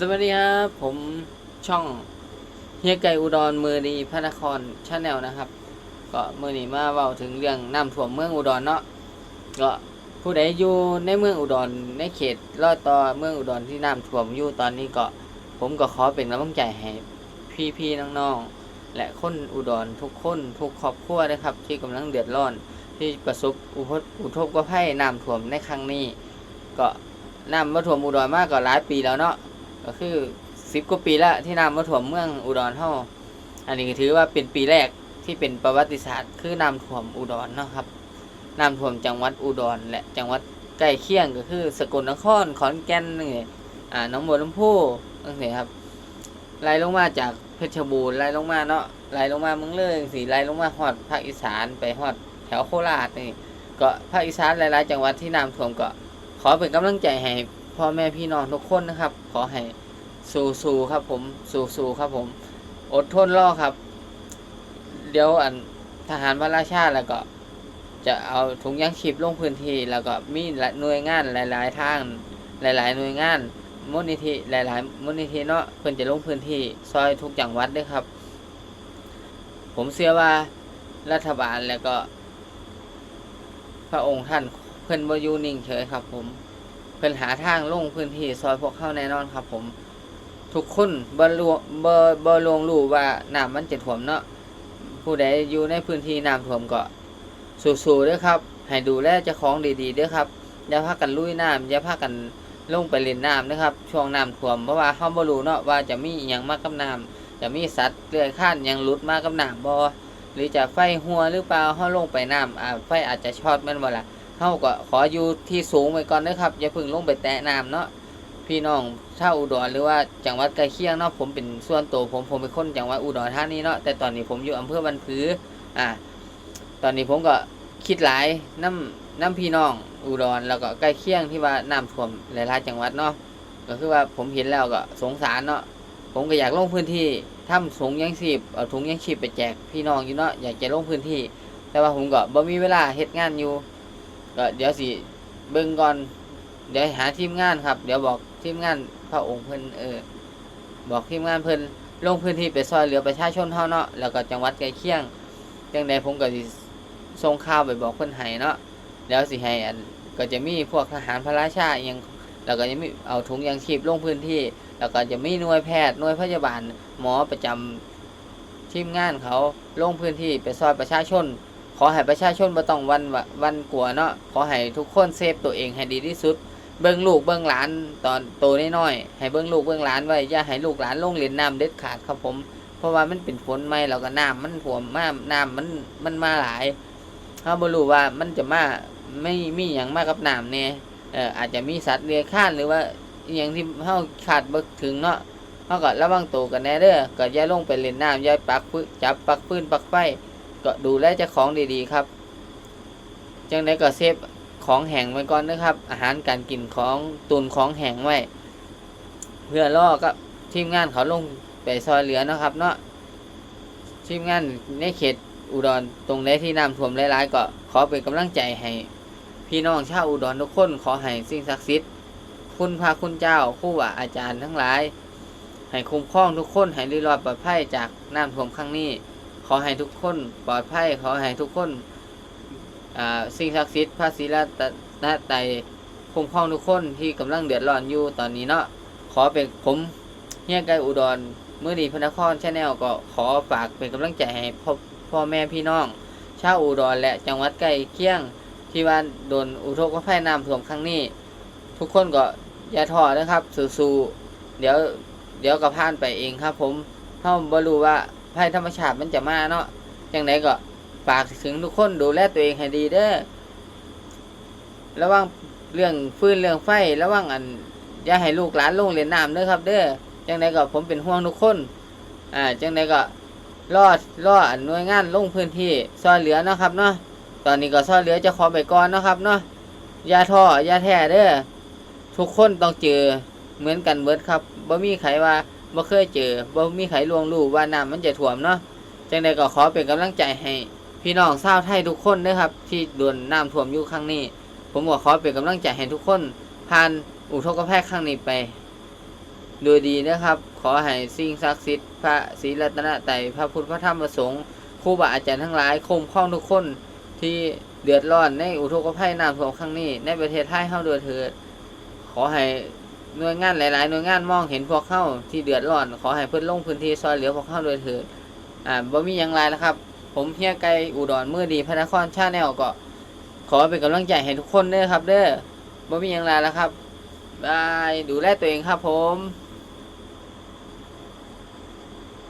สวัสดีครับ ผมช่องเฮียไก่อุดรมือดีพระนครชาแนลนะครับ ก็มือนี้มาเว้าถึงเรื่องน้ำท่วมเมืองอุดรเนาะก็ผู้ใดอยู่ในเมืองอุดรในเขตรอยต่อเมืองอุดรที่น้ำท่วมอยู่ตอนนี้ก็ผมก็ขอเป็นกำลังใจให้พี่ๆน้องๆและคนอุดรทุกคนทุกครอบครัวนะครับ ที่กำลังเดือดร้อนที่ประสบอุทอุทกภัยน้ำท่วมในครั้งนี้ ก็น้ำมาท่วมอุดรมากก็หลายปีแล้วเนาะ ก็คือสิบกว่าปีแล้วที่น้ำมาท่วมเมืองอุดรเท่าอันนี้ถือว่าเป็นปีแรกที่เป็นประวัติศาสตร์ คือน้ำท่วมอุดรเนาะครับน้ำท่วมจังหวัดอุดรและจังหวัดใกล้เคียงก็คือ สกลนครขอนแก่นนี่อ่าน้องบัวลำพูนั่นสิครับไล่ลงมาจากเพชรบูรณ์ไล่ลงมาเนาะไล่ลงมาเมืองเลยสิไล่ลงมาฮอดภาคอีสานไปฮอดแถวโคราชนี่ก็ภาคอีสานหลายๆจังหวัดที่น้ำท่วมก็ขอเป็นกำลังใจให้ พ่อแม่พี่น้องทุกคนนะครับ ขอให้สู้สู้ครับ ผมสู้สู้ครับ ผม อดทนรอครับ เดี๋ยวอันทหารพระราชาแล้วก็ จะเอาถุงยางชีพลงพื้นที่แล้วก็มีหน่วยงานหลาย ๆ ทาง หลาย ๆ หน่วยงานมูลนิธิหลาย ๆมูลนิธิเนาะเพิ่นจะลงพื้นที่ซอยทุกจังหวัดด้วยครับ ผมเชื่อว่ารัฐบาลแล้วก็ พระองค์ท่านเพิ่นบ่อยู่นิ่งเฉยครับ ผม เพิ่นหาทางลงพื้นที่ซอยพวกเข้าแน่นอนครับ ผม ทุกคนบ่ลวงบ่บ่ลวงรู้ว่าน้ำมันจะท่วมเนาะผู้ใดอยู่ในพื้นที่น้ำท่วมก็สู้ๆด้อครับ ให้ดูแลเจ้าของดีๆด้อครับอย่าพากันลุยน้ำอย่าพากันลงไปเล่นน้ำนะครับ ช่วงน้ำท่วมเพราะว่าเฮาบ่รู้เนาะว่าจะมีอิหยังมากับน้ำจะมีสัตว์เลื้อยคลานหยังหลุดมากับน้ำบ่หรือจะไฟหัวหรือเปล่าเฮาลงไปน้ำอ่าไฟอาจจะช็อตแม่นบ่ล่ะ เฮาก็ขออยู่ที่สูงไว้ก่อนเด้อครับ อย่าพิ่งลงไปแตะน้ำเนาะพี่น้องชาวอุดรหรือว่าจังหวัดใกล้เคียงเนาะผมเป็นส่วนตัวผมผมเป็นคนจังหวัดอุดรธานี้เนาะแต่ตอนนี้ผมอยู่อำเภอบันพืออ่าตอนนี้ผมก็คิดหลายน้ำน้ำพี่น้องอุดรแล้วก็ใกล้เคียงที่ว่าน้ำท่วมหลายๆจังหวัดเนาะก็คือว่าผมเห็นแล้วก็สงสารเนาะผมก็อยากลงพื้นที่ทำถุงยังชีพเอาถุงยังชีพไปแจกพี่น้องอยู่เนาะอยากจะลงพื้นที่ แต่ว่าผมก็บ่มีเวลาเฮ็ดงานอยู่ ก็เดี๋ยวสิเบิ่งก่อน เดี๋ยวหาทีมงานครับ เดี๋ยวบอกทีมงานพระองค์เพิ่นเออ บอกทีมงานเพิ่นลงพื้นที่ไปซอยเหลือประชาชนเฮาเนาะแล้วก็จังหวัดใกล้เคียงจังใดผมก็สิส่งข่าวไปบอกเพิ่นให้เนาะเดี๋ยวสิให้อันก็จะมีพวกทหารพระราชาอหยังแล้วก็จะมีเอาถุงยางชีพลงพื้นที่ แล้วก็จะมีหน่วยแพทย์หน่วยพยาบาลหมอประจำทีมงานเขาลงพื้นที่ไปซอยประชาชน ขอให้ประชาชนบ่ต้องวันวันกลัวเนาะขอให้ทุกคนเซฟตัวเองให้ดีที่สุด เบิ่งลูกเบิ่งหลานตอนโตน้อยๆให้เบิ่งลูกเบิ่งหลานไว้อย่าให้ลูกหลานลงเล่นน้ำเด็ดขาดครับผม เพราะว่ามันเป็นฝนใหม่แล้วก็น้ำมันท่วมมาน้ำมันมันมาหลายเฮาบ่รู้ว่ามันจะมาไม่มีหยังมากกับน้ำแน่เอ่ออาจจะมีสัตว์เลื้อยคลานหรือว่าอหยังที่เฮาคาดบ่ถึงเนาะเฮาก็ระวังตัวกันแน่เด้อก็อย่าลงไปเล่นน้ำอย่าปักปืนจับปักปืนปักไฟ ก็ดูแลเจ้าของดีๆครับ จังไดก็เซฟของแห้งไว้ก่อนนะครับ อาหารการกินของตุนของแห้งไว้ เพื่อล่อก็ทีมงานเขาลงไปซอยเหลือนะครับ เนาะทีมงานในเขตอุดรตรงใดที่น้ำท่วมหลายๆก็ขอเป็นกำลังใจให้ พี่น้องชาวอุดรทุกคนขอให้สิ่งศักดิ์สิทธิ์คุณพระคุณเจ้าคู่บาอาจารย์ทั้งหลาย ให้คุ้มครองทุกคนให้รอดปลอดภัยจากน้ำท่วมครั้งนี้ ขอให้ทุกคนปลอดภัย ขอให้ทุกคนสิ่งศักดิ์สิทธิ์พระศิลตนะไตคุ้มครองทุกคนที่กำลังเดือดร้อนอยู่ตอนนี้เนาะขอเป็นผมเฮียไกอุดรเมื่อดีพระนครชาแนลก็ขอฝากเป็นกำลังใจให้พ่อพ่อแม่พี่น้อง ชาวอุดรและจังหวัดใกล้เคียงที่ว่าโดนอุทกภัยน้ำท่วมครั้งนี้ ทุกคนก็อย่าท้อนะครับสู้ๆเดี๋ยวเดี๋ยวก็ผ่านไปเองครับ ผมเฮาบ่รู้ว่า ภัยธรรมชาติมันจะมาเนาะจังไดก็ฝากถึงทุกคนดูแลตัวเองให้ดีเด้อระวังเรื่องฟืนเรื่องไฟระวังอันอย่าให้ลูกหลานลงเล่นน้ำเด้อครับ เด้อจังใดก็ผมเป็นห่วงทุกคน อ่าจังใดก็รอดรอดหน่วยงานลงพื้นที่ซอยเหลือนะครับเนาะตอนนี้ก็ซอยเหลือจะขอไปก่อนนะครับเนาะอย่าท้ออย่าแท้เด้อทุกคนต้องเจอเหมือนกันเบิดครับบ่มีใครว่า บ่เคยเจอบ่มีใครลวงรู้ว่าน้ำมันจะท่วมเนาะจังใดก็ขอเป็นกำลังใจให้ พี่น้องชาวไทยทุกคนนะครับ ที่โดนน้ำท่วมอยู่ครั้งนี้ ผมก็ขอเป็นกำลังใจให้ทุกคน ผ่านอุทกภัยครั้งนี้ไปโดยดีนะครับ ขอให้สิ่งศักดิ์สิทธิ์พระศรีรัตนตรัยพระพุทธพระธรรมพระสงฆ์ครูบาอาจารย์ทั้งหลายคุ้มครองทุกคนที่เดือดร้อนในอุทกภัยน้ำท่วมครั้งนี้ ในประเทศไทยเฮาด้วยเถิด ขอให้ หน่วยงานหลาย ๆ หน่วยงานมองเห็นพวกเข้าที่เดือดร้อน ขอให้เพิ่นลงพื้นที่ซอยเหลือพวกเข้าโดยเถิดอ่าบ่มีอยังไรนะครับ ผมเฮียไกอุดรมือดีพระนครชาแนลก็ขอเป็นกำลังใจให้ทุกคนเด้อครับ เด้อบ่มีอยังไรแล้วครับบายดูแลตัวเองครับผม